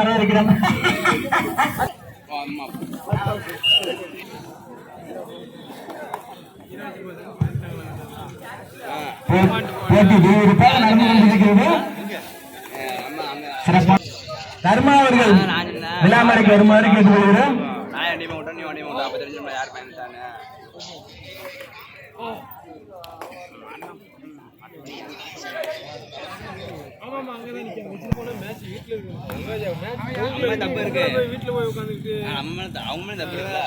வர இருக்கிறோம் போட்டி விறுவிறுப்பாக நடந்து கொண்டிருக்கிறது தர்மா அவர்கள் விழாமறைக்கு வருமாறு கேட்டுக்கொள்கிறோம் நான் அடிமை விட்டேன் நீ அடிமை விட்டா தப்பு இருக்கு நம்ம மேல அவங்க மேல தப்பு இருக்குல்ல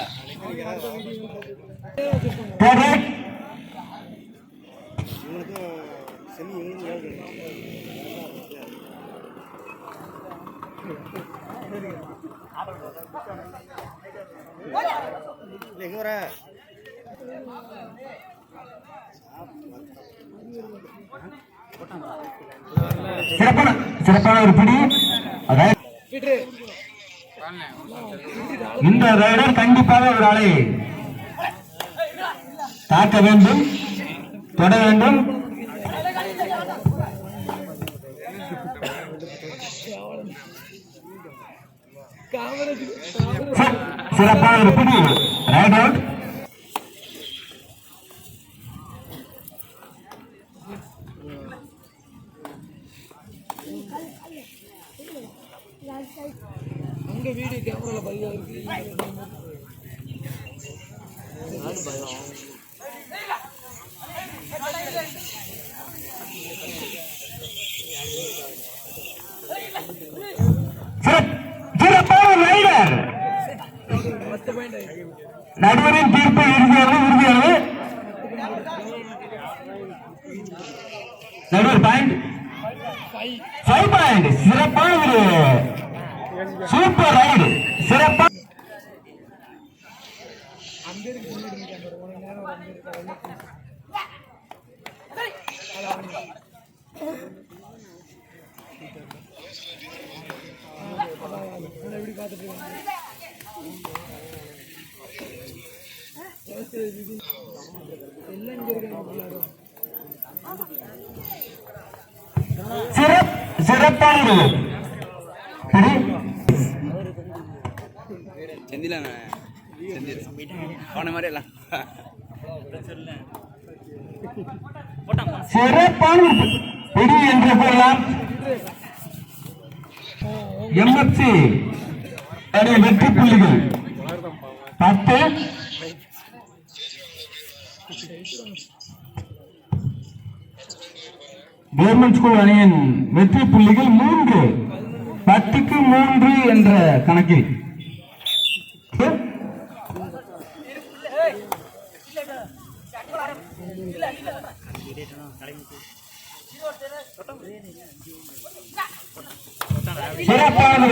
போடு. சிறப்பான சிறப்பான ஒரு பிடி. இந்த ரைடர் கண்டிப்பாக ஒரு ஆளை தாக்க வேண்டும் தொட வேண்டும். சிறப்பான ஒரு பிடி. ரைட் அவுட் அங்க வீடியோ கேமரால பையா இருக்கு? ஆயிருக்கு நடுவரின் தீர்ப்பு இறுதியானது உறுதியானது நடுவர் பாயிண்ட் ஃபைவ் பாயிண்ட் சிறப்பான ஒரு சூப்பர் ரைடு சிறப்பா சிறப்பானது. செந்தில செந்தில் போன மாதிரி எல்லாம். சிறப்பான பிடி என்று வெற்றி புள்ளிகள். பத்து. கவர்மெண்ட் ஸ்கூல் அணியின் வெற்றி புள்ளிகள் மூன்று. பத்துக்கு மூன்று என்ற கணக்கில். சிறப்பான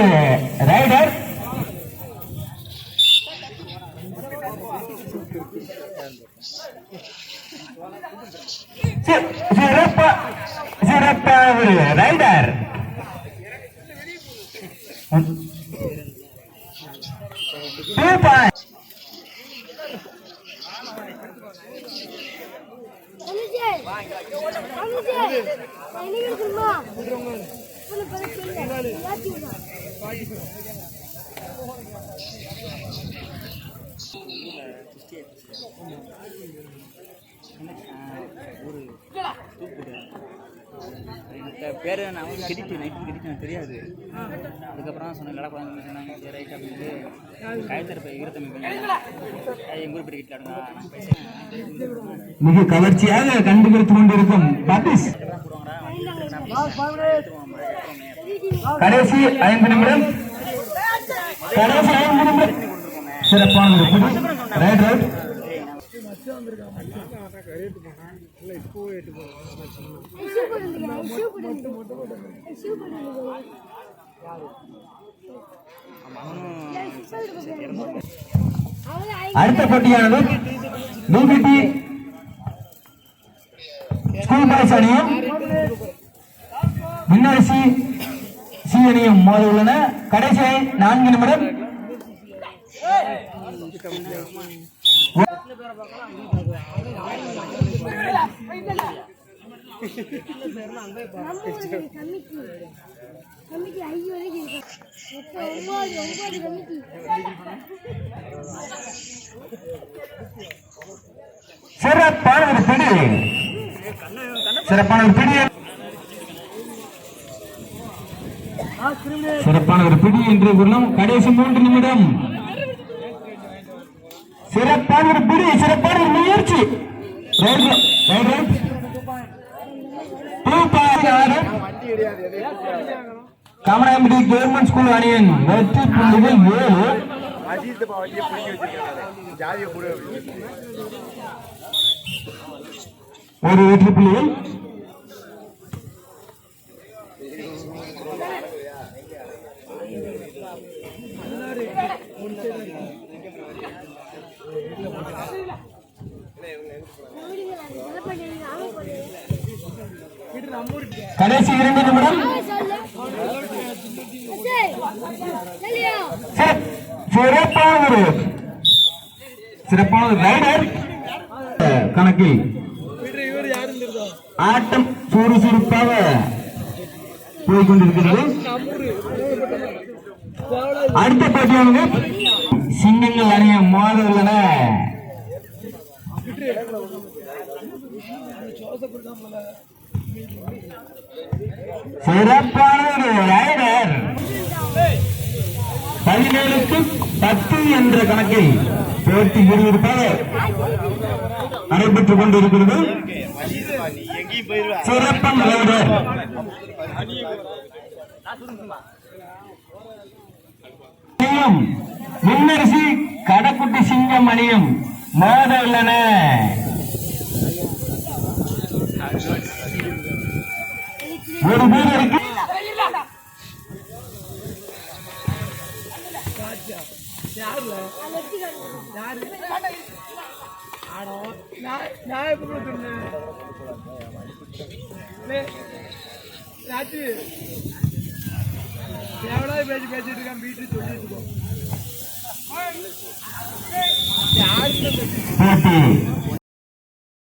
ரைடர் சிறப்பா சிறப்பான ரைடர் பேர் நான் வந்து கிடிச்சு நைட்டு கிடிச்சு தெரியாது அதுக்கப்புறம் சொன்னேன் லடா குழந்தை சொன்னாங்க சரி ரைட் அப்படின்ட்டு காயத்தர் போய் ஈரத்தம்பி பையன் எங்கள் ஊர் பெரிய கிட்ட மிக கவர்ச்சியாக கண்டுபிடித்துக் கொண்டிருக்கும் கடைசி ஐந்து நிமிடம். கடைசி ஐந்து நிமிடம். சிறப்பான ரைட் ரைட் அடுத்த போட்டியானது பிபிடி ஸ்கூல் பாய்ஸ் அணியும் முன்னரசி சி அணியும் மோத உள்ளன. கடைசி நான்கு நிமிடம். சிறப்பான ஒரு பிடி. சிறப்பான ஒரு பிடி. சிறப்பான ஒரு பிடி என்று கூறலாம். கடைசி மூன்று நிமிடம். சிறப்பான ஒரு பிடி சிறப்பான ஒரு முயற்சி. Right right Kamarampatti government school அணியின் வெற்றி புள்ளிகள் ஏழு. ஒரு வெற்றி புள்ளிகள் கடைசி இரண்டு நிமிடம். சிறப்- சிறப்பான ஒரு சிறப்பான ரைடர் கணக்கில். ஆட்டம் சுறுசுறுப்பாக போய்கொண்டிருக்கிறது. அடுத்த போட்டியானது சிங்கங்கள் அணிய மோத உள்ளன சிறப்பான ஒரு ரைடர் பதினேழுக்கு பத்து என்ற கணக்கில் போட்டி விறுவிறுப்பாக நடைபெற்றுக் கொண்டிருக்கிறது. நீ சிறப்பான ரைடர் முன்னரசி கடக்குட்டி சிங்கம் அணியும் மோத உள்ளன ஒரு பேர் இருக்கு ஆடோ நான் பேச்சு பேசிட்டு இருக்கான் வீட்டுல சொல்லிட்டு இருக்கோம் யாருக்கு